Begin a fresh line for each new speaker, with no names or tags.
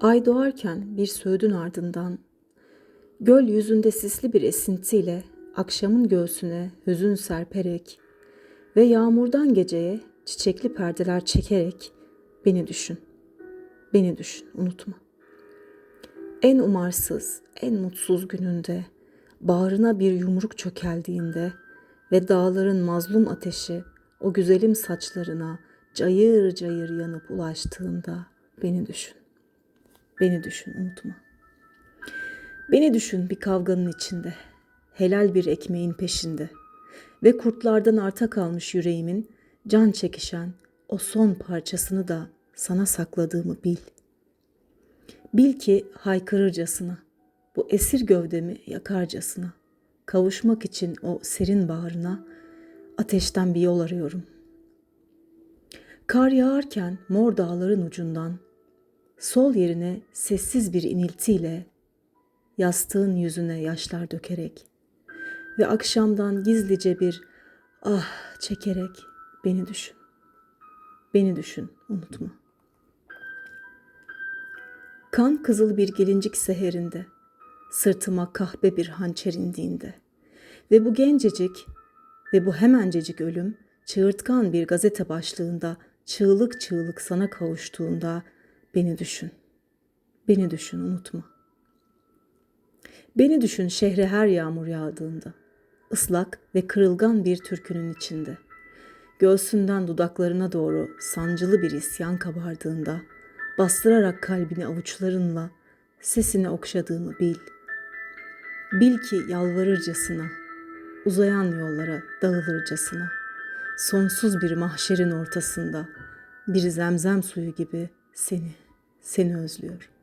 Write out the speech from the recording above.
Ay doğarken bir söğüdün ardından, göl yüzünde sisli bir esintiyle akşamın göğsüne hüzün serperek ve yağmurdan geceye çiçekli perdeler çekerek beni düşün, beni düşün, unutma. En umarsız, en mutsuz gününde, bağrına bir yumruk çökeldiğinde ve dağların mazlum ateşi o güzelim saçlarına cayır cayır yanıp ulaştığında beni düşün. Beni düşün, unutma. Beni düşün bir kavganın içinde, helal bir ekmeğin peşinde ve kurtlardan arta kalmış yüreğimin can çekişen o son parçasını da sana sakladığımı bil. Bil ki haykırırcasına, bu esir gövdemi yakarcasına, kavuşmak için o serin bağrına ateşten bir yol arıyorum. Kar yağarken mor dağların ucundan sol yerine sessiz bir iniltiyle yastığın yüzüne yaşlar dökerek ve akşamdan gizlice bir ah çekerek beni düşün. Beni düşün, unutma. Kan kızıl bir gelincik seherinde, sırtıma kahpe bir hançer indiğinde ve bu gencecik ve bu hemencecik ölüm çığırtkan bir gazete başlığında çığlık çığlık sana kavuştuğunda beni düşün. Beni düşün, unutma. Beni düşün şehre her yağmur yağdığında, ıslak ve kırılgan bir türkünün içinde. Göğsünden dudaklarına doğru sancılı bir isyan kabardığında, bastırarak kalbini avuçlarınla sesini okşadığımı bil. Bil ki yalvarırcasına, uzayan yollara dağılırcasına, sonsuz bir mahşerin ortasında bir zemzem suyu gibi seni, seni özlüyorum.